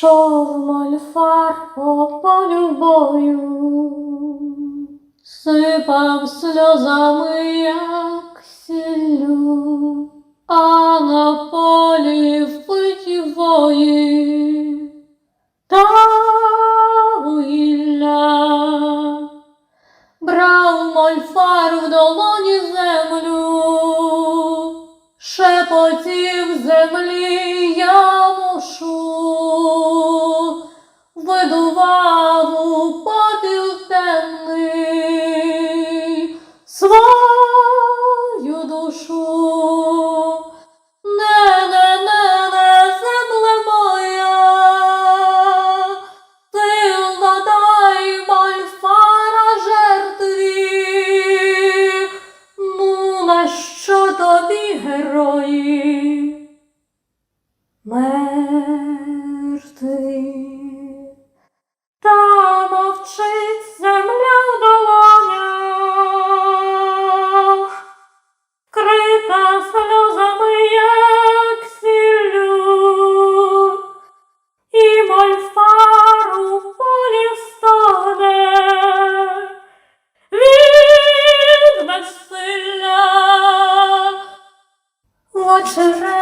Шов мольфар по полю бою, сипав сльозами, як сіллю, а на полі душу. Не, не, не, земле моя, ти владай мальфара жертві, ну на що тобі герої? Мертві. Та мовчить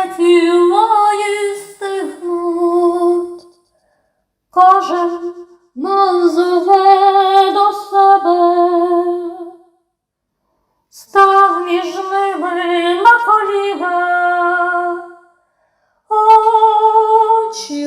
очереті стихнуть, кожен мов зове до себе, став між ними на коліна, очі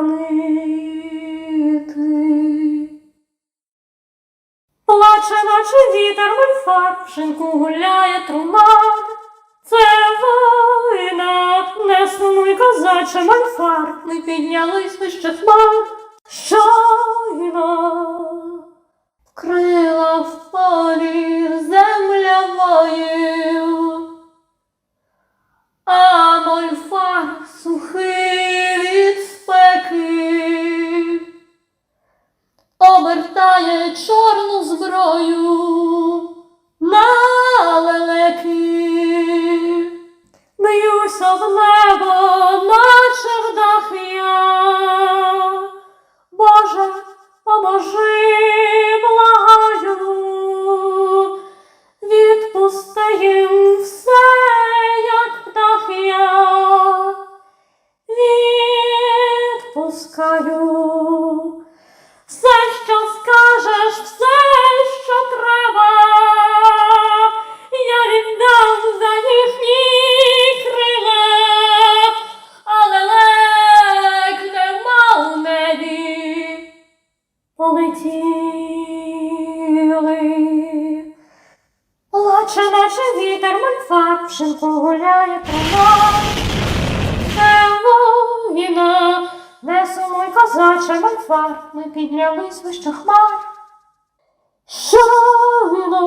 хоронити. Плаче, наче вітер мольфар, в шинку гуляє трума. Це війна, не сумуй, козаче мольфар, ми піднялись вище хмар. Щойно вкрила в Відпускаю. Все, що скажеш, все, що треба, я віддам за їхні крила, але лек нема у небі, полетіли. Плаче, наче вітер мольфар, в шинку гуляє трава. Сумуй, фар, ми піднялись вище хмар. Щойно